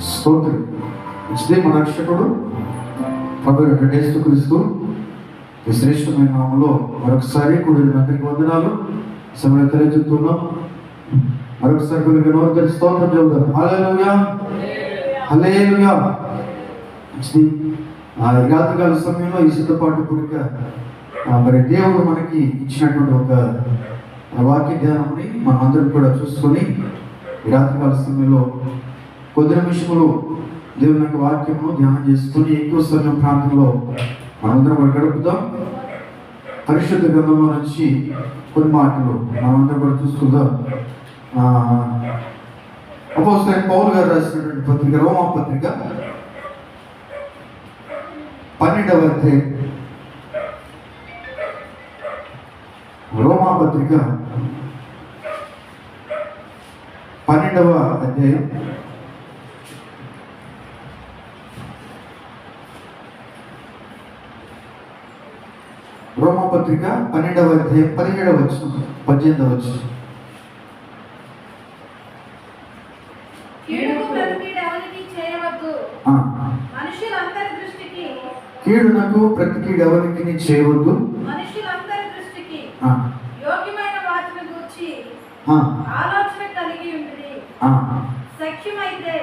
స్తోత్రం. ఇదే మన రక్షకుడు పదవి యొక్క క్రీస్తూ విశ్రేష్టమైన నామంలో మరొకసారి కూడిన అందరికి వందనాలు. సమయం తెలియజేస్తున్నాం. మరొకసారి కొన్ని నోరు స్తోత్రం చెబుతాం హల్లెలూయా. హల్లెలూయా. ఆ రాత్రికాల సమయంలో ఈ సిద్ధపాటు కూడిక మరి దేవుడు మనకి ఇచ్చినటువంటి ఒక ఆ వాక్య ధ్యానంని మనందరం కూడా చూసుకొని ఈ రాత్రికాల సమయంలో కొద్ది నిమిషములు దేవుని యొక్క వాక్యమును ధ్యానం చేసుకుని ఎక్కువ సమయం ప్రాంతంలో మనందరం కూడా గడుపుదాం. పరిశుద్ధ గ్రంథంలో నుంచి కొన్ని మాటలు మనందరం కూడా చూసుకుందాం. అపోజిట్ పౌల్ గారు రాసినటువంటి పత్రిక రోమా పత్రిక పన్నెండవ అధ్యాయం. రోమా పత్రిక పన్నెండవ అధ్యాయం రోమా పత్రిక పన్నెండవ అధ్యాయం పదిహేడవ వచ్చు పద్దెనిమిదవ వచ్చు కీడునకు ప్రతి కీడు ఎవరికి చేయవద్దు. మనుషులందరి దృష్టికి. ఆ, యోగ్యమైన వాటిని గూర్చి ఆ, ఆలోచన కలిగి ఉంటుంది ఆ. సఖ్యమైతే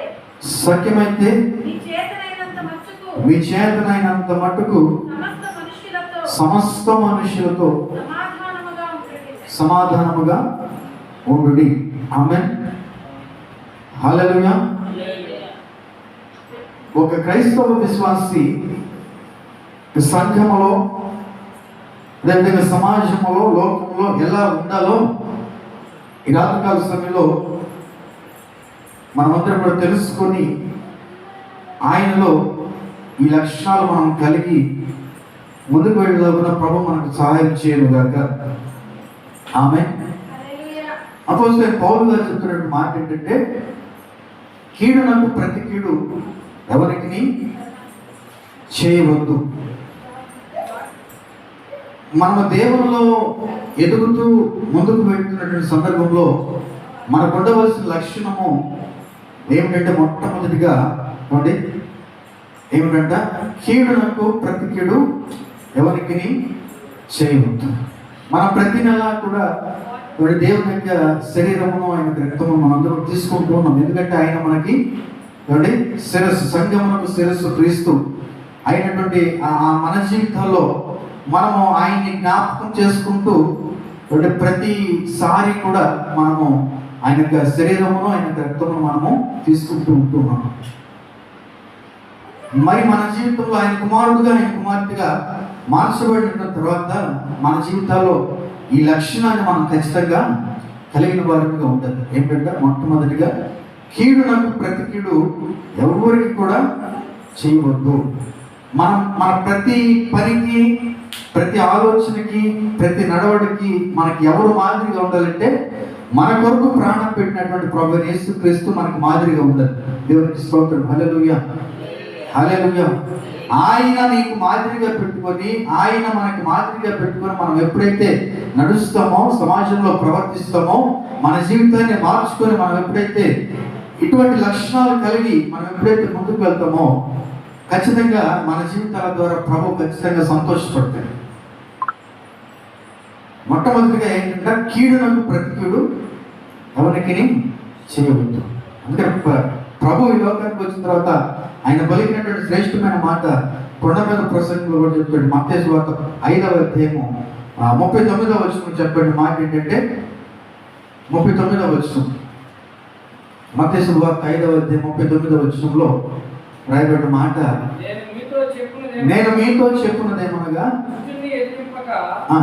మీ చేతనైనంత మట్టుకు సమస్త మనుషులతో సమాధానముగా ఉండు ఆమె హల్లెలూయా. ఒక క్రైస్తవ విశ్వాసి సంఘములో అదేవిధంగా సమాజంలో లోకంలో ఎలా ఉండాలో ఈ రాత్రికాల సమయంలో మనమందరం కూడా తెలుసుకొని ఆయనలో ఈ లక్షణాలు మనం కలిగి ముందుకు వెళ్ళకుండా ప్రభు మనకు సహాయం చేయను గాక. ఆమె అపోజ్ అపోజిట్ పౌలు గారు చెప్తున్న మాట ఏంటంటే కీడునకు ప్రతి కీడు. ఎవరికి చేయవద్దు. మనం దేవునిలో ఎదుగుతూ ముందుకు వెళ్తున్నటువంటి సందర్భంలో మనకు ఉండవలసిన లక్షణము ఏమిటంటే మొట్టమొదటిగా చూడండి ఏమిటంట? కీడునకు ప్రతి కీడు ఎవరికి చేయవద్దు. మనం ప్రతి నెల కూడా మరి దేవుని యొక్క శరీరమును ఆయన రక్తము మనందరం తీసుకుంటూ ఉన్నాం. ఎందుకంటే ఆయన మనకి ఏమండి? శిరస్సు సంగమునకు శిరస్సు క్రీస్తు అయినటువంటి ఆ మన జీవితంలో మనము ఆయన్ని జ్ఞాపకం చేసుకుంటూ అంటే ప్రతిసారి కూడా మనము ఆయన యొక్క శరీరమును ఆయన యొక్క రక్తమును మనము తీసుకుంటూ ఉంటున్నాం. మరి మన జీవితంలో ఆయన కుమారుడుగా ఆయన కుమార్తెగా మార్చబడిన తర్వాత మన జీవితాల్లో ఈ లక్షణాన్ని మనం ఖచ్చితంగా కలిగిన వారిగా ఉంటుంది ఏంటంటే మొట్టమొదటిగా కీడు నాకు ప్రతి కీడు ఎవరికి కూడా చేయవద్దు. మనం మన ప్రతి పనికి ప్రతి ఆలోచనకి ప్రతి నడవడికి మనకి ఎవరు మాదిరిగా ఉండాలంటే మన కొరకు ప్రాణం పెట్టినటువంటి ప్రభు యేసు క్రీస్తు మనకు మాదిరిగా ఉండాలి. దేవునికి స్తోత్రం. హలే హల్లెలూయా. ఆయన నీకు మాదిరిగా పెట్టుకొని ఆయన మనకి మాదిరిగా పెట్టుకొని మనం ఎప్పుడైతే నడుస్తామో సమాజంలో ప్రవర్తిస్తామో మన జీవితాన్ని మార్చుకొని మనం ఎప్పుడైతే ఇటువంటి లక్షణాలు కలిగి మనం ఎప్పుడైతే ముందుకు వెళ్తామో ఖచ్చితంగా మన జీవితాల ద్వారా ప్రభు ఖచ్చితంగా సంతోషపడతాడు. మొట్టమొదటిగా ఏంటంటే కీడునకు ప్రతి కీడు ఎవరికి చేయవద్దు. అందుకే ప్రభు ఈ లోకానికి వచ్చిన తర్వాత ఆయన పలికినటువంటి శ్రేష్టమైన మాట కొండ మీద ప్రసంగంలో కూడా చెప్పాడు మత్తేసు వార్త ఐదవ అధ్యాయము. ముప్పై తొమ్మిదవ వచ్చిన చెప్పండి. మాట ఏంటంటే ముప్పై తొమ్మిదవ వచ్చిన మత్తేసు వార్త ఐదవ అధ్యాయం ముప్పై తొమ్మిదవ వచనంలో రాయబడిన మాట నేను మీతో చెప్పున్నది నేను మీతో చెప్పున్నదేమనగా దుష్టుని ఎదిరింపక ఆ,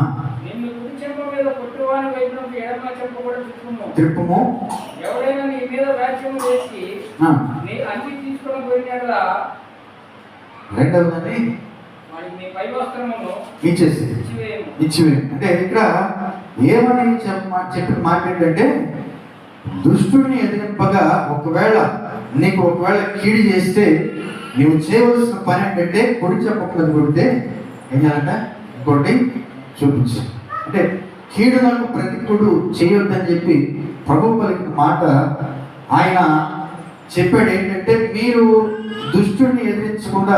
నిన్ను కుడి చెంప కొట్టువాని వైపునకు ఎడమ చెంప కూడా తిప్పుము ఎవడైనా నీ మీద వ్యాఖ్యము వేసి ఆ, నీ అంగి తీసుకొని పోయినట్లా రెండవదని వాడికి నీ పై వస్త్రమును ఇచ్చేసి ఇచ్చివే అంటే ఇక్కడ ఏమని చెప్ప చెప్పిన మాట ఏంటంటే దుష్టుడిని ఎదిరింపగా ఒకవేళ నీకు ఒకవేళ కీడి చేస్తే నువ్వు చేయవలసిన పని ఏంటంటే పొడి చెప్పకుండా కొడితే ఏం చేయాలంట? ఇంకోటి చూపించు. అంటే కీడు నాకు ప్రతికుడు చేయొద్దని చెప్పి ప్రభు పలికిన మాట ఆయన చెప్పాడు ఏంటంటే మీరు దుష్టుడిని ఎదిరించకుండా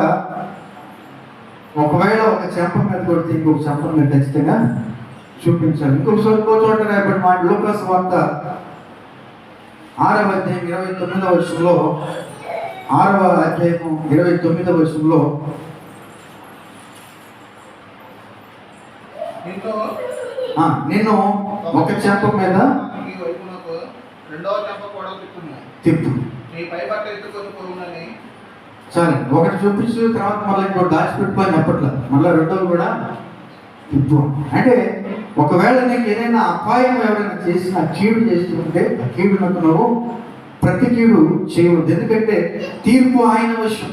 ఒకవేళ ఒక చెంప మీద కొడితే ఇంకొక చెంప మీద ఖచ్చితంగా చూపించాలి. ఇంకొక ఇంకో చోట రాయబడి మాట లోకస్ వార్త ఆరవ అధ్యాయం ఇరవై తొమ్మిదవ వర్షంలో ఆరవ అధ్యాయం ఇరవై తొమ్మిదవ వర్షంలో దీంతో నిన్ను ఒక చెంప మీద రెండవ చెంప కూడా తిప్పు. నీ పై బట్ట ఎత్తుకొని పోవునని. సరే ఒకటి చూపించు తర్వాత మళ్ళీ ఇంకోటి దాచిపెట్టుకొని చెప్పట్ల. మళ్ళీ రెండోది కూడా తిప్పు. అంటే ఒకవేళ నీకు ఏదైనా అపాయం ఎవరైనా చేసిన కీడు చేస్తుంటే ఆ కీడు నాకు నువ్వు ప్రతి కీడు చేయవద్దు. ఎందుకంటే తీర్పు ఆయన వశం.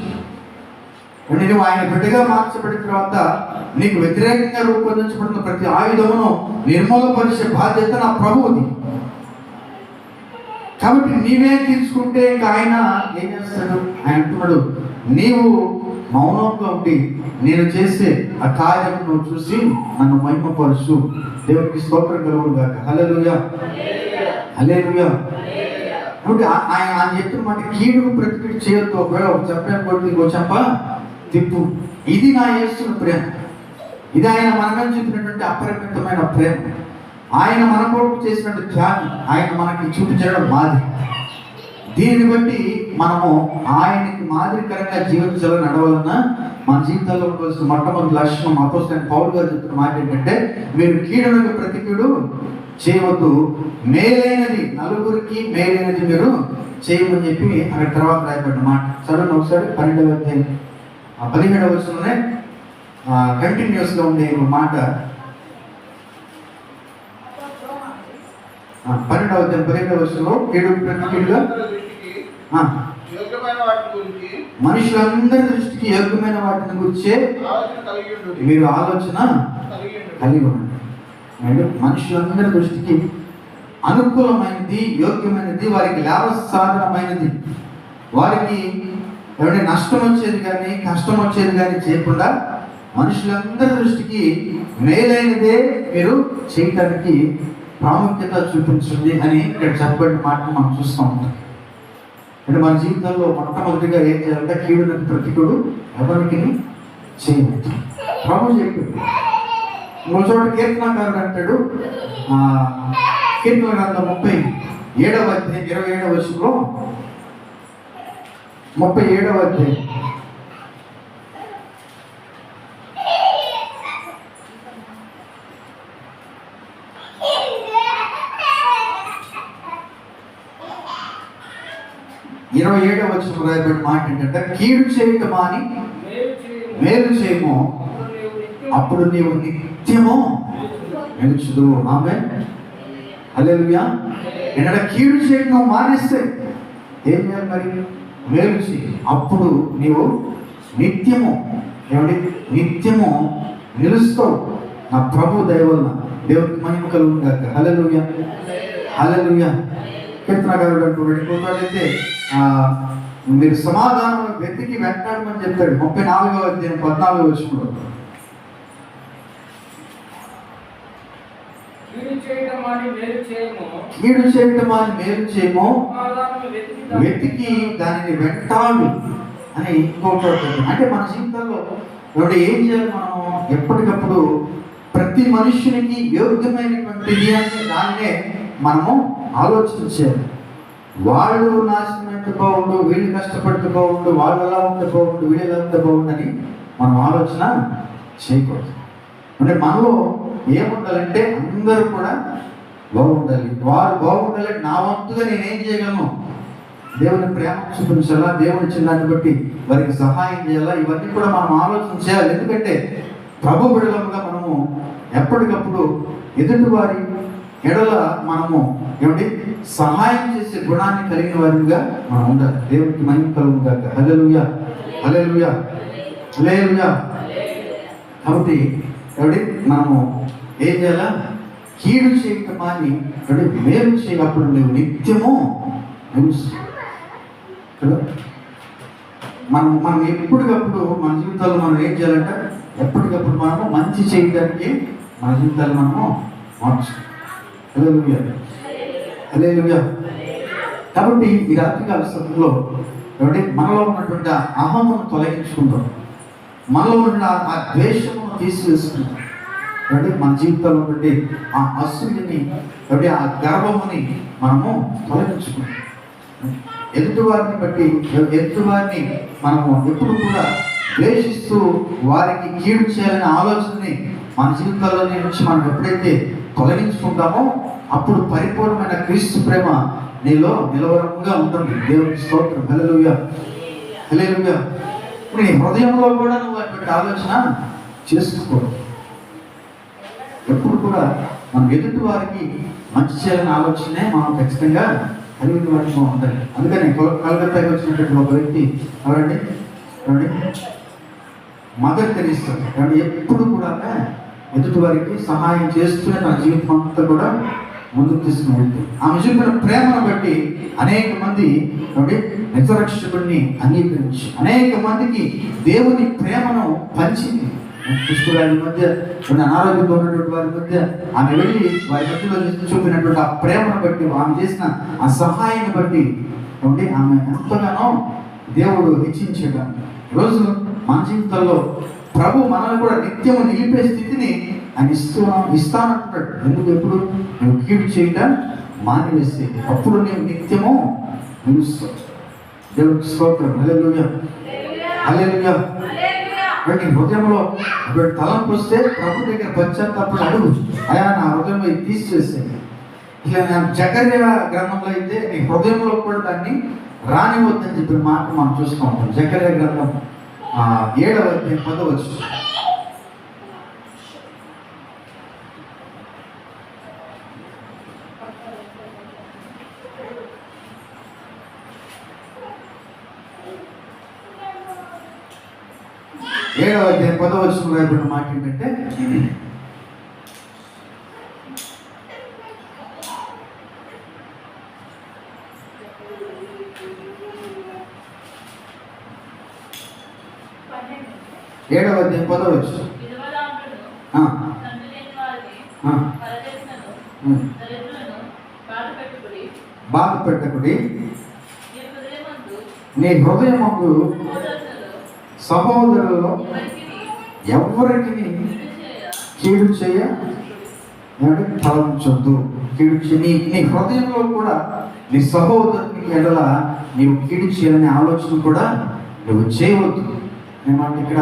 అంటే నువ్వు ఆయన బిడ్డగా మార్చబడిన తర్వాత నీకు వ్యతిరేకంగా రూపొందించబడిన ప్రతి ఆయుధమును నిర్మూలపరిచే బాధ్యత నా ప్రభువుది. కాబట్టి నీవే తీసుకుంటే ఇంకా ఆయన ఏం చేస్తాడు? ఆయన అంటున్నాడు నీవు మౌనంగా ఉండి నేను చేసే ఆ కార్యం చూసి నన్ను మహిమపరచు. దేవునికి స్తోత్రం కలుగుగా గాక. హల్లెలూయా. కాబట్టి ఆయన ఆయన చెప్పిన మాట కీడుకు ప్రతిపీడి చేయొద్దు. ఒకవేళ ఒక చెప్పిన కొడుకు ఇంకో చెప్ప? తిప్పు ఇది నా చేస్తున్న ప్రేమ. ఇది ఆయన మన చూపినటువంటి అపరిమితమైన ప్రేమ. ఆయన మన కొరకు ధ్యానం త్యాగం ఆయన మనకి చూపించడం మాది. దీన్ని బట్టి మనము ఆయనకి మాదిరికరంగా జీవించాలని నడవాలన్నా మన జీవితంలో ఉండవలసిన మొట్టమొదటి లక్షణం అపోసిన పౌరు గారు చెప్తున్న మాట ఏంటంటే మీరు కీడునకు ప్రతి కీడు చేయవద్దు. మేలైనది నలుగురికి మేలైనది మీరు చేయమని చెప్పి అక్కడ తర్వాత రాయబడిన మాట. చదవండి ఒకసారి పన్నెండవ అధ్యాయం. ఆ పదిహేడవ వచనంలోనే కంటిన్యూస్గా ఉండే మాట. పన్నెండవ పదిహేడవ వచనంలో ఏడు ప్రతి అందరి దృష్టికి యోగ్యమైన మనుషులందరి దృష్టికి యోగ్యమైన వాటిని గురించే మీరు ఆలోచన కలిగి ఉండండి. మనుషులందరి దృష్టికి అనుకూలమైనది యోగ్యమైనది వారికి లాభసాధనమైనది. వారికి ఏమంటే నష్టం వచ్చేది కానీ కష్టం వచ్చేది కానీ చేయకుండా మనుషులందరి దృష్టికి మేలైనదే మీరు చేయటానికి ప్రాముఖ్యత చూపించండి అని ఇక్కడ చెప్పబడిన మాట మనం చూస్తూ ఉంటాం. అంటే మన జీవితంలో మొట్టమొదటిగా ఏం చేయాలంటే కీడునకు ప్రతికుడు ఎవరికి చేయవద్దు. ప్రభు చెప్పాడు మూడు చోట కీర్తనకారుడు అంటాడు కీర్తన గ్రంథం ముప్పై ఏడవ అధ్యాయం ఇరవై ఏడవ వయసులో ముప్పై ఏడవ అధ్యాయం. ఇరవై ఏడవ వచ్చిన రాయబడిన మాట ఏంటంటే కీడు చేయక మాని మేలు చేయము. అప్పుడు నీవు నిత్యము నిలుచుదు ఆమె అల్లెలుయా ఏంటంటే కీడు చేయడం మానేస్తే ఏం చేయాలి మరి? వేరుచి అప్పుడు నీవు నిత్యము ఏమండి? నిత్యము నిలుస్తావు. నా ప్రభు దయవలన దేవుడికి మహిమ కలుగు హలలుయ హలలుయ హల్లెలూయా. కీర్తనకారుడు అంటున్నాడు మీరు సమాధానం వెతికి వెంటాడమని చెప్తాడు. ముప్పై నాలుగవ అధ్యాయం పద్నాలుగో వచ్చినప్పుడు కీడు అని చేయటం అని మేలు చేయమో వెతికి దాన్ని వెంటాడు అని ఉంటుంది. అంటే మన జీవితంలో ఇప్పుడు ఏం చేయాలి మనం ఎప్పటికప్పుడు ప్రతి మనుష్యునికి యోగ్యమైనటువంటిది అంటే దాన్నే మనము ఆలోచన చేయాలి వాళ్ళు నాశనం ఎంత బాగుండు వీళ్ళు కష్టపడితే బాగుండు వాళ్ళు ఎలా ఉంటే బాగుండు వీళ్ళు ఎలా ఉంటే బాగుండు అని మనం ఆలోచన చేయకూడదు. అంటే మనలో ఏముండాలంటే అందరూ కూడా బాగుండాలి. వారు బాగుండాలి నా వంతుగా నేనేం చేయగలను? దేవుని ప్రేమ చూపించాలా? దేవుని చిన్నాన్ని బట్టి వారికి సహాయం చేయాలా? ఇవన్నీ కూడా మనం ఆలోచన చేయాలి. ఎందుకంటే ప్రభు బిడలముగా మనము ఎప్పటికప్పుడు ఎదుటి వారి ఎడల మనము ఏమిటి సహాయం చేసే గుణాన్ని కలిగిన వారిగా మనం ఉండాలి. దేవునికి మహిమ కలుగు కాక హల్లెలూయా. హల్లెలూయా. హల్లెలూయా. కాబట్టి ఏమిటి మనము ఏం చేయాలా? కీడు చేయటం అని ఏమిటి మేలు చేయనప్పుడు నువ్వు నిత్యము కదా? మనం మనం ఎప్పటికప్పుడు మన జీవితాల్లో మనం ఏం చేయాలంటే ఎప్పటికప్పుడు మనము మంచి చేయడానికి మన జీవితాలు మనము మార్చుకోవాలి అదే హల్లెలూయా. కాబట్టి ఈ రాత్రికాల సమయంలో ఏమంటే మనలో ఉన్నటువంటి అహమును తొలగించుకుంటాం. మనలో ఉన్న ఆ- ఆ ద్వేషమును తీసివేసుకుంటాం. కాబట్టి మన జీవితంలో ఉన్నటువంటి ఆ అసూయని కాబట్టి ఆ గర్వముని మనము తొలగించుకుంటాం. ఎదుటి వారిని బట్టి ఎదుటి వారిని మనము ఎప్పుడు కూడా ద్వేషిస్తూ వారికి కీడు చేయాలనే ఆలోచనని మన జీవితాల్లో నుంచి మనం ఎప్పుడైతే తొలగించుకుంటామో అప్పుడు పరిపూర్ణమైన క్రీస్తు ప్రేమ నీలో నిలవరంగా ఉంటుంది. దేవుని స్తోత్రం. హల్లెలూయా. హల్లెలూయా. ఇప్పుడు నీ హృదయంలో కూడా నువ్వు అటువంటి ఆలోచన చేసుకోకూడదు ఎప్పుడు కూడా మనం ఎదుటి వారికి మంచి చేయాలని ఆలోచనే మనం ఖచ్చితంగా కలిగిన వారికి ఉండాలి అందుకని కలకత్తాకి వచ్చినటువంటి ఒక వ్యక్తి ఎవరండి? ఎవరండి? Mother Teresa. కానీ ఎప్పుడు కూడా ఎదుటి వారికి సహాయం చేస్తూనే తన జీవితం అంతా కూడా ముందుకు తీసుకుని వెళ్తుంది ఆమె చూపిన ప్రేమను బట్టి అనేక మంది ఏమండి, నిజరక్షకుడిని అంగీకరించి అనేక మందికి దేవుని ప్రేమను పంచింది పుష్పరాజు మధ్య కొన్ని అనారోగ్యంతో ఉన్నటువంటి వారి మధ్య ఆమె వెళ్ళి వారి మధ్యలో చూపినటువంటి ఆ ప్రేమను బట్టి ఆమె చేసిన ఆ సహాయాన్ని బట్టి ఉండి ఆమె ఎంతగానో దేవుడు హెచ్చించాడు ఈరోజు మన జీవితంలో ప్రభు మనల్ని కూడా నిత్యము నిలిపే స్థితిని ఆయన ఇస్తూ ఇస్తానంటున్నాడు. ఎందుకు ఎప్పుడు? నువ్వు కీడు చేయడం మానివేస్తే అప్పుడు నేను నిత్యము నిలుస్తావు. దేవుడు స్తోత్రం. అల్లెలుగా అల్లెలుగా వీటి హృదయంలో అటువంటి తలంపు వస్తే ప్రభు దగ్గర పశ్చాత్తాపడి అడుగు అయా నా హృదయంలో ఇది తీసివేసేది ఇలా నేను జకర్య గ్రంథంలో అయితే నీ హృదయంలో కూడా దాన్ని రానివద్దని చెప్పిన మాట మనం చూస్తూ ఉంటాం. జకర్య గ్రంథం ఏడవ పదవచ్చు ఏడవ అధ్యాయం పదవచ్చు రాయబడిన మాట ఏంటంటే. ఏడవ అధ్యాయం పదవచ్చు. దరిద్రులను బాధపెట్టుకుడి. బాధ పెట్టకుడి నీ హృదయమందు సహోదరులలో ఎవరికి కీడు చేయ కీడు తలంచొద్దు? కీడు నీ నీ హృదయంలో కూడా నీ సహోదరుని ఎడల నీవు కీడు చేయాలనే ఆలోచన కూడా నువ్వు చేయవద్దు. ఏమంటే ఇక్కడ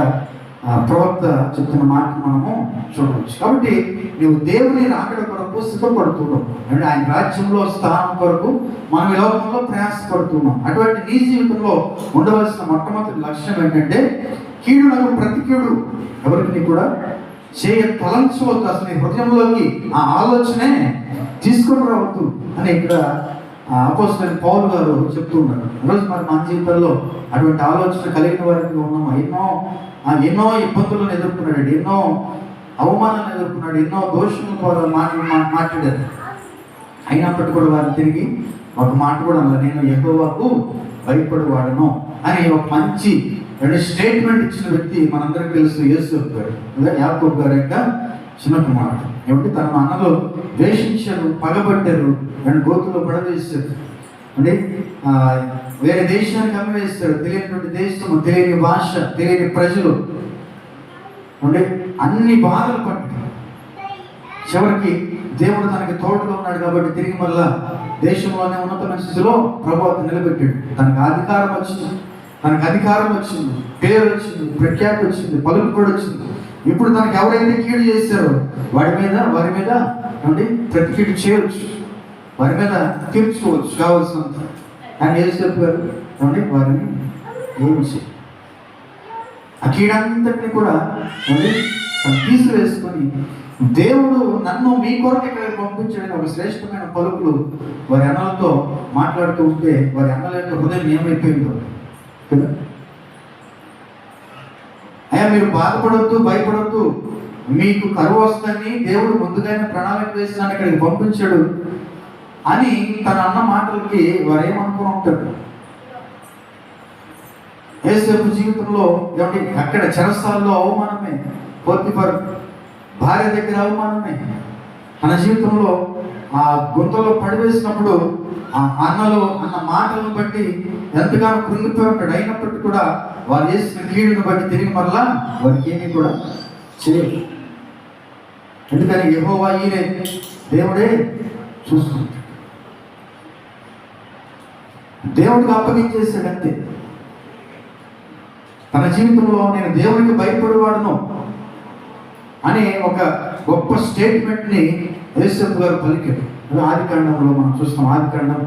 ప్రవక్త చెప్తున్న మాట మనము చూడవచ్చు. కాబట్టి నువ్వు దేవుని రాకడ కొరకు సిద్ధపడుతున్నావు. అంటే ఆయన రాజ్యంలో స్థానం కొరకు మనం ఈ లోకంలో ప్రయాసపడుతున్నాం. అటువంటి నీ జీవితంలో ఉండవలసిన మొట్టమొదటి లక్ష్యం ఏంటంటే కీడులకు ప్రతి కీడు ఎవరికి కూడా చేయ తలంచవద్దు అసలు నీ హృదయంలోకి ఆ ఆలోచనే తీసుకొని రావద్దు అని ఇక్కడ అపోజిట్ పౌల్ గారు చెప్తూ ఉన్నారు. ఈరోజు మరి మన జీవితంలో అటువంటి ఆలోచన కలిగిన వారికి ఉన్నాము? ఎన్నో ఎన్నో ఇబ్బందులను ఎదుర్కొన్నాడు ఎన్నో అవమానాలను ఎదుర్కొన్నాడు. ఎన్నో దోషములు ద్వారా మాట్లా మాట్లాడారు అయినప్పటికీ కూడా వారు తిరిగి ఒక మాట కూడా అన్నారు. నేను ఎక్కువకు భయపడి వాడను అని ఒక మంచి రెండు స్టేట్మెంట్ ఇచ్చిన వ్యక్తి మనందరికీ తెలుసు. యేసు గారు. లేదా గారు యొక్క చిన్న కుమారుడు. ఏమంటే తన అన్నలు ద్వేషించారు పగబట్టారు రెండు గోతులో పడవేస్తారు. అంటే వేరే దేశానికి అమ్మవేస్తారు తెలియనటువంటి దేశము తెలియని భాష తెలియని ప్రజలు. అంటే అన్ని బాధలు పడ్డారు. చివరికి దేవుడు తనకి తోడుగా ఉన్నాడు కాబట్టి తిరిగి మళ్ళా దేశంలోనే ఉన్నతమైన స్థితిలో ప్రభు అతను నిలబెట్టాడు. తనకు అధికారం వచ్చింది. తనకు అధికారం వచ్చింది. పేరు వచ్చింది. ప్రఖ్యాతి వచ్చింది. పలుకు కూడా వచ్చింది. ఇప్పుడు తనకు ఎవరైతే కీడు చేశారో వాడి మీద వారి మీద ఏమండి? ప్రతి కీడు చేయవచ్చు వారి మీద తీర్చుకోవచ్చు కావాల్సినంత. ఆయన ఏం చెప్పారు? ఏమండి? వారిని ఏమి చేయ ఆ కీడంతటిని కూడా ఏమండి? తీసివేసుకొని దేవుడు నన్ను మీ కొరకు ఇక్కడ పంపించడానికి ఒక శ్రేష్టమైన పలుకులు వారి అన్నలతో మాట్లాడుతూ ఉంటే వారి అన్నల యొక్క హృదయం ఏమైపోయిందో? కదా? అయ్యా మీరు బాధపడొద్దు భయపడొద్దు. మీకు కరువు వస్తుందని దేవుడు ముందుగానే ప్రణాళిక వేసి ఇక్కడికి పంపించాడు అని తన అన్న మాటలకి వారు ఏమనుకుని ఉంటారు ఏసేపు జీవితంలో ఏమంటే అక్కడ చెరస్థాల్లో అవమానమే. పోతిఫర్ భార్య దగ్గర అవమానమే. తన జీవితంలో ఆ గుంతలో పడివేసినప్పుడు ఆ అన్నలు అన్న మాటలను బట్టి ఎంతగానో కృంగిపోయి ఉంటాడు. అయినప్పటికీ కూడా వారు చేసిన కీడును బట్టి తిరిగి మరలా వారికి ఏమీ కూడా చేయదు ఎందుకని? యెహోవా ఈయనే. దేవుడే చూసుకుంటాడు దేవుడికి అప్పగించేసాడు అంతే. తన జీవితంలో నేను దేవునికి భయపడేవాడును అనే ఒక గొప్ప స్టేట్మెంట్ని యేసప్ గారు పలికారు. అది ఆది కాండంలో మనం చూస్తాం ఆది కాండం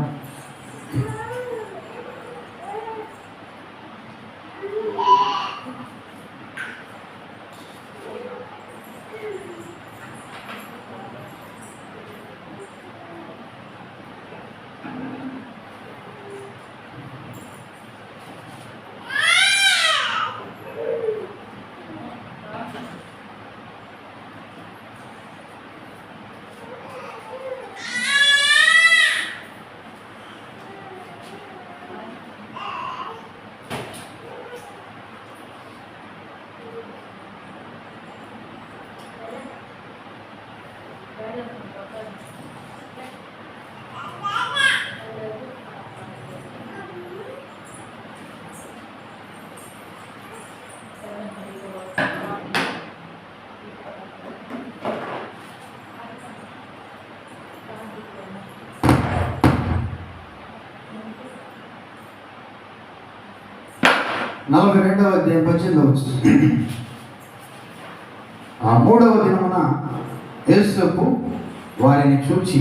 నలభై రెండవ అధ్యాయం పద్దెనిమిదవ ఆ మూడవ దినమున యేసపు వారిని చూచి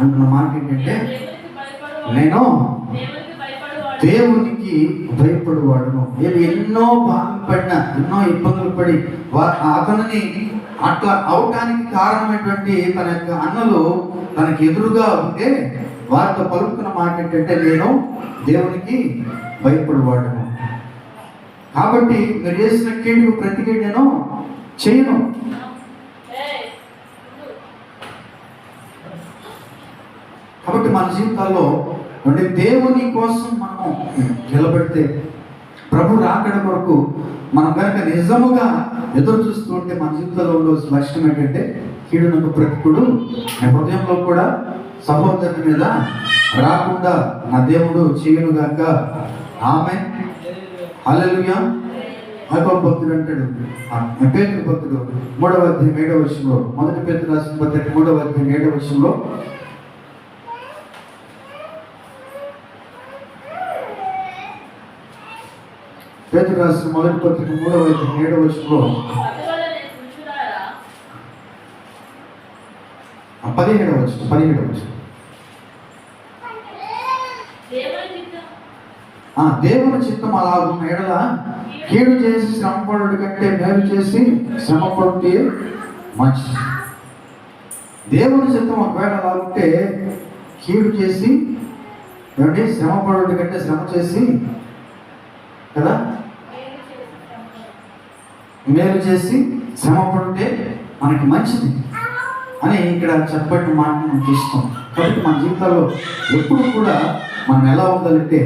అంటున్న మాట ఏంటంటే నేను దేవునికి భయపడువాడు భయపడువాడును. నేను ఎన్నో బాధపడిన ఎన్నో ఇబ్బందులు పడి అతనిని అట్లా అవటానికి కారణమైనటువంటి తన యొక్క అన్నలు తనకి ఎదురుగా ఉంటే వారితో పలుకుతున్న మాట ఏంటంటే నేను దేవునికి భయపడువాడును. కాబట్టి మీరు చేసిన కీడుకు ప్రతి నేను చేయను. కాబట్టి మన జీవితాల్లో అంటే దేవుని కోసం మనము నిలబడితే ప్రభు రాకడ కొరకు మనం కనుక నిజముగా ఎదురు చూస్తూ ఉంటే మన జీవితంలో ఉండవలసిన లక్ష్యం ఏంటంటే కీడునకు ప్రతికుడు నా హృదయంలో కూడా సహోదరుని మీద రాకుండా నా దేవుడు చేయనుగాక ఆమె హల్లెలూయా. యాకోబు భక్తుడు అంటాడు ఆ, భక్తుడు మూడవ అధ్యాయం ఏడవ వర్షంలో మొదటి పేరు రాసిన పత్రిక మూడవ అధ్యాయం ఏడవ వర్షంలో పేరు రాసిన మొదటి పత్రిక మూడవ అధ్యాయం ఏడవ వర్షంలో పదిహేడవ వచ్చిన పదిహేడవ వచ్చిన దేవుని చిత్తం ఆ దేవుని చిత్తం అలా ఉన్న ఎడల కీడు చేసి శ్రమపడు కంటే మేలు చేసి శ్రమపడితే మంచి దేవుని చిత్తం ఒకవేళ అలా ఉంటే కీడు చేసి ఏమండి? శ్రమపడు కంటే శ్రమ చేసి కదా? మేలు చేసి శ్రమపడితే మనకి మంచిది అని ఇక్కడ చెప్పట్టు మాట మనం చూస్తాం. కాబట్టి మన జీవితాల్లో ఎప్పుడు కూడా మనం ఎలా ఉండాలంటే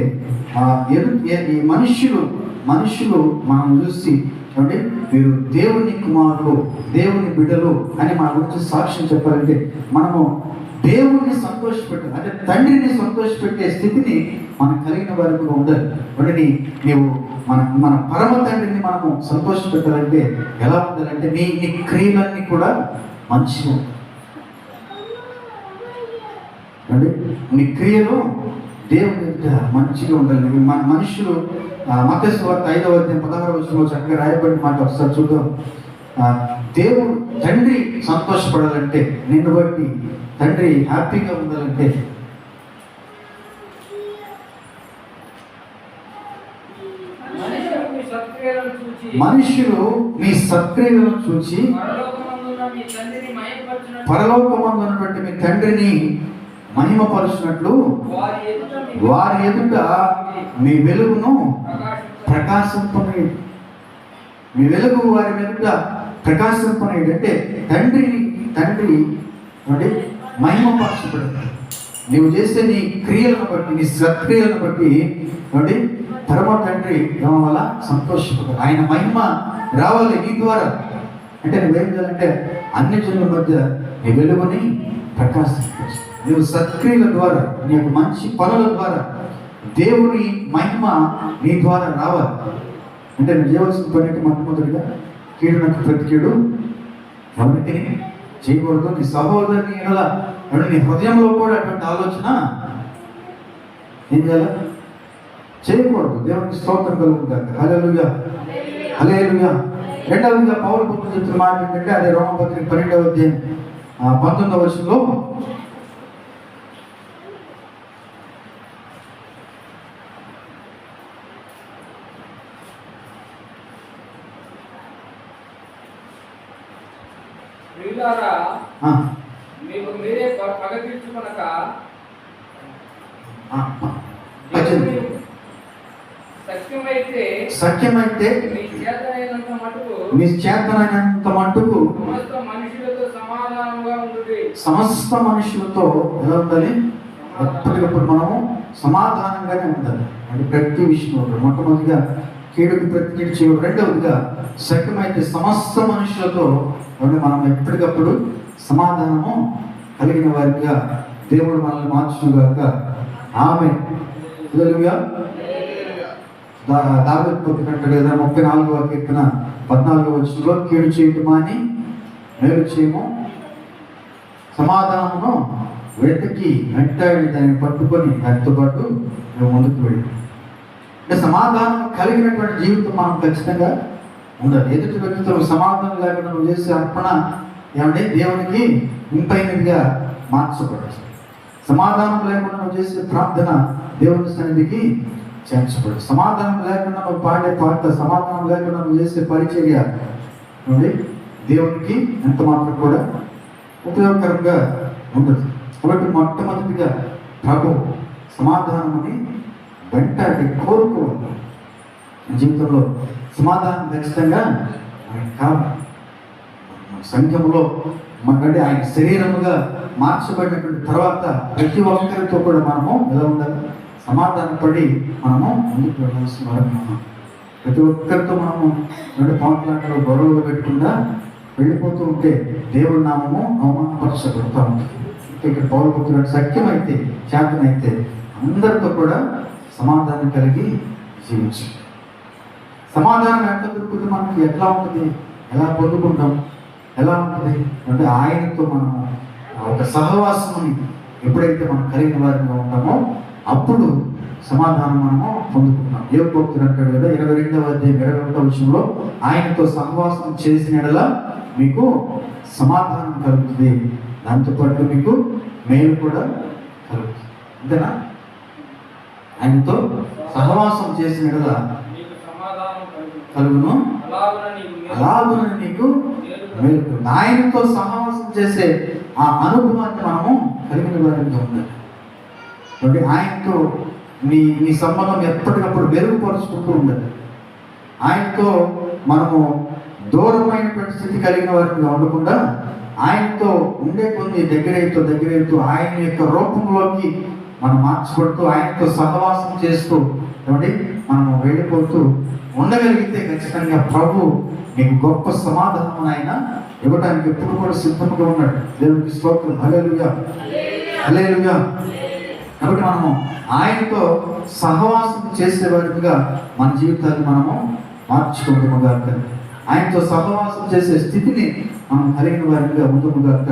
మనుష్యులు మనుషులు మనం చూసి చూడండి మీరు దేవుని కుమారులు దేవుని బిడ్డలు అని మన గురించి సాక్ష్యం చెప్పాలంటే మనము దేవుణ్ణి సంతోషపెట్టాలి అంటే తండ్రిని సంతోషపెట్టే స్థితిని మనం కలిగిన వారికి ఉండాలి అంటే నీవు మన మన పరమ తండ్రిని మనము సంతోషపెట్టాలంటే ఎలా ఉండాలంటే నీ నీ క్రియలన్నీ కూడా మంచిగా అంటే నీ క్రియలు దేవుడు దగ్గర మంచిగా ఉండాలి. మన మనుషులు మతస్వార్త ఐదవ పదహారవ వచనంలో చక్కగా రాయబడిన మాట ఒకసారి చూద్దాం. దేవుడు తండ్రి సంతోషపడాలంటే నిన్ను బట్టి తండ్రి హ్యాపీగా ఉండాలంటే. మనుషులు మీ సత్క్రియలను చూచి పరలోకమందు ఉన్నటువంటి మీ తండ్రిని మహిమపరుచినట్లు వారి ఎదుట మీ వారి మీ వెలుగును ప్రకాశింప- మీ వెలుగు వారి ఎదుట ప్రకాశింపనేది అంటే తండ్రిని తండ్రి అంటే మహిమపరచబడదు నీవు చేసే నీ క్రియలను బట్టి నీ సత్క్రియలను బట్టి అంటే పరమ తండ్రి వల్ల సంతోషపడదు ఆయన మహిమ రావాలి నీ ద్వారా. అంటే నువ్వేం చేయాలంటే అన్ని జనుల మధ్య నీ వెలుగుని ప్రకాశించాలి నీవు సత్క్రియల ద్వారా నీ యొక్క మంచి పనుల ద్వారా దేవుని మహిమ నీ ద్వారా రావాలి. అంటే నువ్వు చేయవలసిన పని మొట్టమొదటిగా? కీడు నాకు ప్రతి కీడు ఎవరికి చేయకూడదు. నీ సహోదరుని ఎడల నీ హృదయంలో కూడా అటువంటి ఆలోచన ఏం చేయాలి? చేయకూడదు. దేవునికి స్తోత్రం కలుగుతుంది హలేలుగా హలేలుగా రెండవదిగా పౌరు పుత్రులు చెప్తున్న మాట ఏంటంటే అదే రోమపత్రిక పన్నెండవ అధ్యాయం పంతొమ్మిదవ వర్షంలో మీకు మీరే పగ తీర్చుకొనక సత్యమైతే సత్యమైతే మీ చేతనైనంత మటుకు మీ చేతనైనంత మట్టుకు సమస్త మనుషులతో సమాధానంగా ఉంటుంది సమస్త మనుషులతో ఎలా ఉండాలి? ఎప్పటికప్పుడు మనము సమాధానంగానే ఉండాలి. అది ప్రతి విషయంలో మొట్టమొదటిగా కీడుకు ప్రతి చేయడం రెండవదిగా సత్యమైతే సమస్త మనుషులతో మనం ఎప్పటికప్పుడు సమాధానము కలిగిన వారిగా దేవుడు మనల్ని మార్చుగాక ఆమె హల్లెలూయా. పొందినట్టు లేదా ముప్పై నాలుగవ కీర్తన పద్నాలుగవ వచనంలో కీడు చేయటమా అని? మేలు చేయము. సమాధానమును వెతికి వెంటాడి దాన్ని పట్టుకొని దానితో పాటు మేము ముందుకు వెళ్ళాము అంటే సమాధానం కలిగినటువంటి జీవితం మనం ఖచ్చితంగా ఉండాలి. ఎదుటి వ్యక్తితో సమాధానం లేకుండా నువ్వు చేసే అర్పణ ఏమంటే దేవునికి ఇంపైనదిగా మార్చబడదు సమాధానం లేకుండా నువ్వు చేసే ప్రార్థన దేవుని సన్నిధికి చేర్చబడదు సమాధానం లేకుండా నువ్వు పాడే పాట సమాధానం లేకుండా నువ్వు చేసే పరిచర్య నుండి దేవునికి ఎంత మాత్రం కూడా ఉపయోగకరంగా ఉండదు. కాబట్టి మొట్టమొదటిగా ప్రభు సమాధానముని వెంటాడి కోరుకు జీవితంలో సమాధానం ఖచ్చితంగా ఆయన కావాలి. మన సంఘంలో మనకంటే ఆయన శరీరముగా మార్చబడినటువంటి తర్వాత ప్రతి ఒక్కరితో కూడా మనము ఎలా ఉండాలి? సమాధాన పడి మనము ముందుకు వెళ్ళాల్సిన వారం ప్రతి ఒక్కరితో మనము రెండు పాటలాటలు గొడవలు పెట్టకుండా వెళ్ళిపోతూ ఉంటే దేవుడి నామము అవమానపరచబడుతూ ఉంటుంది. ఇక్కడ పౌరు సఖ్యమైతే సత్యమైతే చేతనైతే అందరితో కూడా సమాధానం కలిగి జీవించండి. సమాధానం ఎంత దొరుకుతుంది మనకి ఎట్లా ఉంటుంది? ఎలా పొందుకుంటాం? ఎలా ఉంటుంది? అంటే ఆయనతో మనము ఒక సహవాసం ఎప్పుడైతే మనం కలిగిన వారిగా ఉంటామో అప్పుడు సమాధానం మనము పొందుకుంటాం. ఏ భక్తుడు అంటాడు కదా ఇరవై రెండవ అధ్యాయం ఇరవై ఒకటవ విషయంలో ఆయనతో సహవాసం చేసిన యెడల మీకు సమాధానం కలుగుతుంది. దాంతోపాటు మీకు మేలు కూడా కలుగుతుంది. అంతేనా? ఆయనతో సహవాసం చేసిన కలుగును. అలాగున నీకు ఆయనతో సహవాసం చేసే ఆ అనుభవాన్ని మనము కలిగిన వారిగా ఉండాలి ఆయనతో నీ నీ సంబంధం ఎప్పటికప్పుడు మెరుగుపరుచుకుంటూ ఉండాలి. ఆయనతో మనము దూరమైనటువంటి స్థితి కలిగిన వారికి ఉండకుండా ఆయనతో ఉండే కొన్ని దగ్గరైతో దగ్గరైతూ ఆయన యొక్క రూపంలోకి మనం మార్చుకుంటూ ఆయనతో సహవాసం చేస్తూ ఏమండి? మనము వెళ్ళిపోతూ ఉండగలిగితే ఖచ్చితంగా ప్రభు మీకు గొప్ప సమాధానం ఆయన ఇవ్వడానికి ఎప్పుడు కూడా సిద్ధంగా ఉన్నాడు. దేవుడికి స్తోత్రం. హల్లెలూయా. హల్లెలూయా. కాబట్టి మనము ఆయనతో సహవాసం చేసేవారిగా మన జీవితాన్ని మనము మార్చుకుంటాము గాక. ఆయనతో సహవాసం చేసే స్థితిని మనం కలిగిన వారిగా ముందుకు గాక.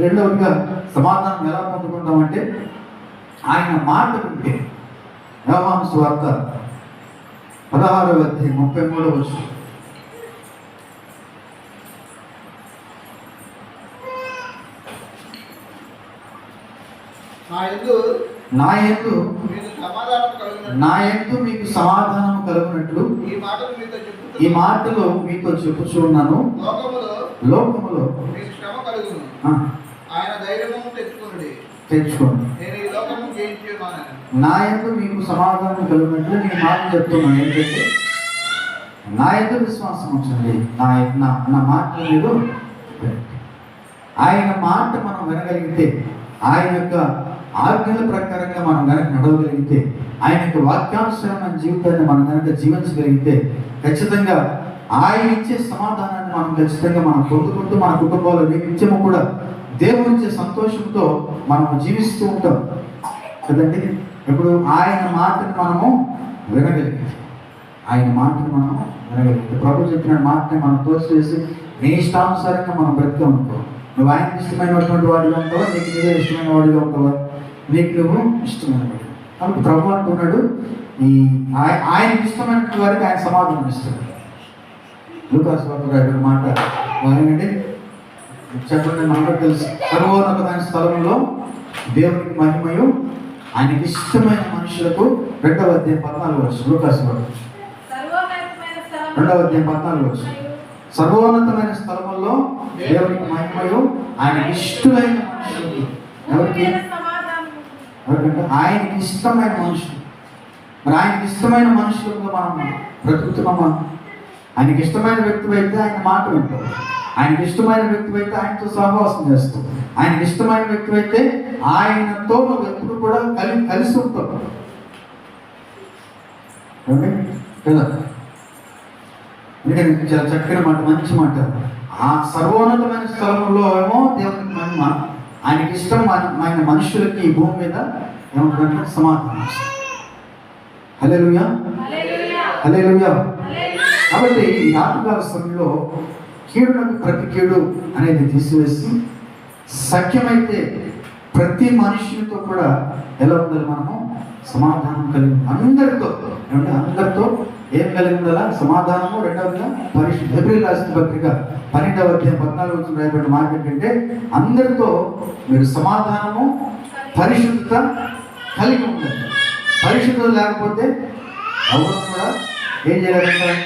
రెండవదిగా సమాధానం ఎలా పొందుకుంటామంటే ఆయన మాట వింటే యోహాను సువార్త పదహారవ అధ్యాయం ముప్పై మూడవ వచ్చు నా ఎందు నా యందు మీకు సమాధానం కలుగునట్లు ఈ మాటలు మీతో చెప్పుచున్నాను. లోకములో లోకములో నా ఎందు మీకు సమాధానం కలిగినట్లు నేను మాట చెప్తున్నాను. ఏంటంటే నా ఎందు విశ్వాసం వచ్చింది. నా నా నా మాటలు మీరు ఆయన మాట మనం వినగలిగితే ఆయన యొక్క ఆజ్ఞల ప్రకారంగా మనం కనుక నడవగలిగితే ఆయన యొక్క వాక్యాంశమైన జీవితాన్ని మనం కనుక జీవించగలిగితే ఖచ్చితంగా ఆయన ఇచ్చే సమాధానాన్ని మనం ఖచ్చితంగా మనం పొందుకుంటూ మన కుటుంబాల్లో నిత్యము కూడా దేవునిచ్చే సంతోషంతో మనం జీవిస్తూ ఉంటాం. కదండి? ఇప్పుడు ఆయన మాటను మనము వినగలిగాం. ఆయన మాటను మనం వినగలిగితే ప్రభు చెప్పిన మాటని మనం తోసివేసి నీ ఇష్టానుసారంగా మనం బ్రతికే ఉంటాం. నువ్వు ఆయనకి ఇష్టమైనటువంటి వాడిగా ఉంటావా నీకు నీదే ఇష్టమైన వాడిగా ఉంటావా నీకు నువ్వు ఇష్టమైన వాడు కాబట్టి ప్రభు అంటున్నాడు ఈ ఆయన ఆయనకి ఇష్టమైన వారికి ఆయన సమాధానం ఇస్తాడు. లూకాస్ బాబు గారి మాట ఏంటంటే చెప్పండి మనకు తెలుసు. సర్వోన్నతమైన స్థలంలో దేవునికి మహిమయు ఆయనకి ఇష్టమైన మనుషులకు రెండవ అధ్యాయం పద్నాలుగు వర్షం లూకాస్ రెండవ అధ్యాయం పద్నాలుగు వర్షం సర్వోన్నతమైన స్థలములో దేవునికి మహిమయు ఆయనకి ఇష్టమైన మనుషులకు ఎవరికి? ఎవరికంటే? ఆయనకి ఇష్టమైన మనుషులు. మరి ఆయనకి ఇష్టమైన మనుషులుగా మనం బ్రతుకుతున్నామా? ఆయనకి ఇష్టమైన వ్యక్తి అయితే ఆయన మాట వింటాం ఆయనకి ఇష్టమైన వ్యక్తి అయితే ఆయనతో సహవాసం చేస్తాం ఆయనకి ఇష్టమైన వ్యక్తి అయితే ఆయనతో నువ్వు ఎప్పుడు కూడా కలి కలిసి ఉంటావు. కదా ఎందుకంటే చాలా చక్కని మాట మంచి మాట. ఆ సర్వోన్నతమైన స్థలంలో ఏమో దేవుడు మహిమ. ఆయనకి ఇష్టం ఆయన మనుషులకి ఈ భూమి మీద ఏమంటుందంటే సమాధానం. హలే లుయా హలే లుయా కాబట్టి ఈ రాత్రికాల సమయంలో కీడునకు ప్రతి కీడు అనేది తీసివేసి సఖ్యమైతే ప్రతి మనిషితో కూడా ఎలా ఉండాలి మనము? సమాధానం కలిగి అందరితో ఏమంటే అందరితో ఏం కలిగి ఉండాలా? సమాధానము రెండవదిగా పరిశుద్ధ ఏప్రిల్ రాసిన పత్రిక పన్నెండవ అధ్యాయం పద్నాలుగు వచ్చిన రాయబడిన మాట ఏంటంటే అందరితో మీరు సమాధానము పరిశుద్ధత కలిగి ఉండాలి పరిశుద్ధత లేకపోతే ఎవరు కూడా ఏం చేయలేదంటారు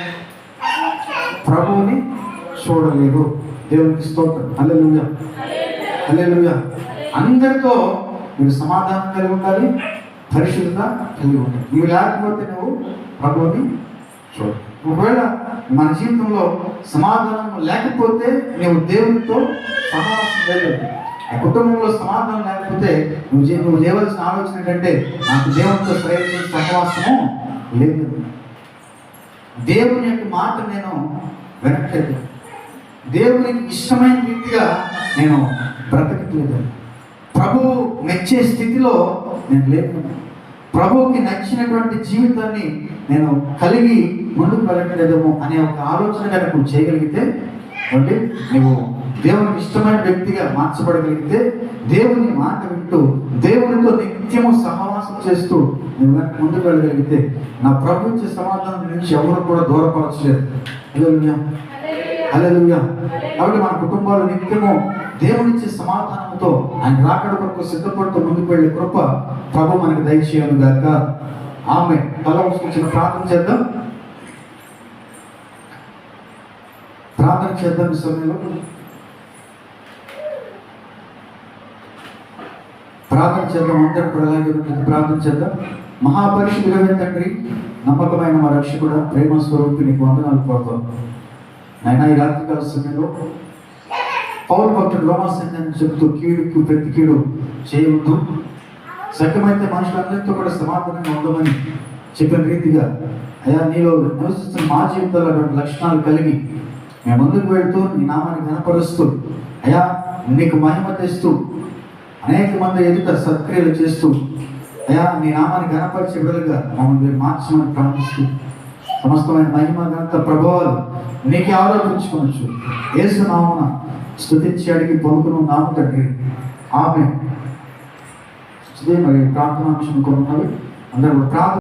ప్రభువుని చూడలేరు దేవునికి స్తోత్రం. అల్లెలుగా హల్లెలూయా. అందరితో మీరు సమాధానం కలిగి ఉండాలి పరిశుద్ధత కలిగి ఉండాలి. ఇవి లేకపోతే నువ్వు ప్రభువుని చూడ ఒకవేళ మన జీవితంలో సమాధానం లేకపోతే నువ్వు దేవునితో సహవాసం లేదు ఆ కుటుంబంలో సమాధానం లేకపోతే నువ్వు నువ్వు చేయవలసిన ఆలోచన ఏంటంటే నాకు దేవునితో సరైన సహవాసము లేదు. దేవుని యొక్క మాట నేను వెనక్కి దేవునికి ఇష్టమైన రీతిగా నేను బ్రతకట్లేదు. ప్రభువు మెచ్చే స్థితిలో నేను లేకున్నాను ప్రభువుకి నచ్చినటువంటి జీవితాన్ని నేను కలిగి ముందుకు వెళ్ళట్లేదేమో అనే ఒక ఆలోచన కనుక నువ్వు చేయగలిగితే అంటే నువ్వు దేవునికి ఇష్టమైన వ్యక్తిగా మార్చబడగలిగితే దేవుని మాట వింటూ దేవునితో నిత్యము సహవాసం చేస్తూ నువ్వు కనుక ముందుకు వెళ్ళగలిగితే నా ప్రభు ఇచ్చే సమాధానం నుంచి ఎవరు కూడా దూరపరచలేదు హల్లెలూయా. కాబట్టి మన కుటుంబాలు నిత్యము దేవునిచ్చే సమాధానంతో ఆయన రాకడ కొరకు సిద్ధపడుతూ ముందుకు వెళ్ళే కృప ప్రభు మనకు దయచేయను గాక. ఆమె తల వచ్చిన ప్రార్థన చేద్దాం. ప్రార్థన చేద్దాం ఈ సమయంలో. ప్రార్థన చేద్దాం అందరం కూడా ప్రార్థన చేద్దాం. మహాపరిశుద్ధులైన తండ్రి నమ్మకమైన మా రక్షకుడ ప్రేమ స్వరూపి నీకు వందనాలు కోరుతాం. ఆయన ఈ రాత్రికాల సమయంలో పౌరు భక్తుడు రోమా సంఘాన్ని చెబుతూ కీడుకు ప్రతి కీడు చేయవద్దు. సత్యమైతే మనుషులందరితో కూడా సమాధానంగా ఉండమని చెప్పిన రీతిగా అయ్యా నీలో నివసిస్తున్న మా జీవితంలో అటువంటి లక్షణాలు కలిగి మేము ముందుకు వెళ్తూ నీ నామాన్ని కనపరుస్తూ అయా నీకు మహిమ తెస్తూ అనేక మంది ఎదుట సత్క్రియలు చేస్తూ అయా నీ నామాన్ని కనపరిచే విడుదలగా మమ్మల్ని మార్చమని ప్రార్థిస్తూ సమస్తమైన మహిమ ఘనత ప్రభావాలు నీకే ఆరోపించుకోవచ్చు ఏసు నామన స్థుతించి అడిగి పొందుకుని నామ తండ్రి. ఆమె ఇదే ప్రార్థనాంశం కొనున్నవి. అందరూ ప్రార్థన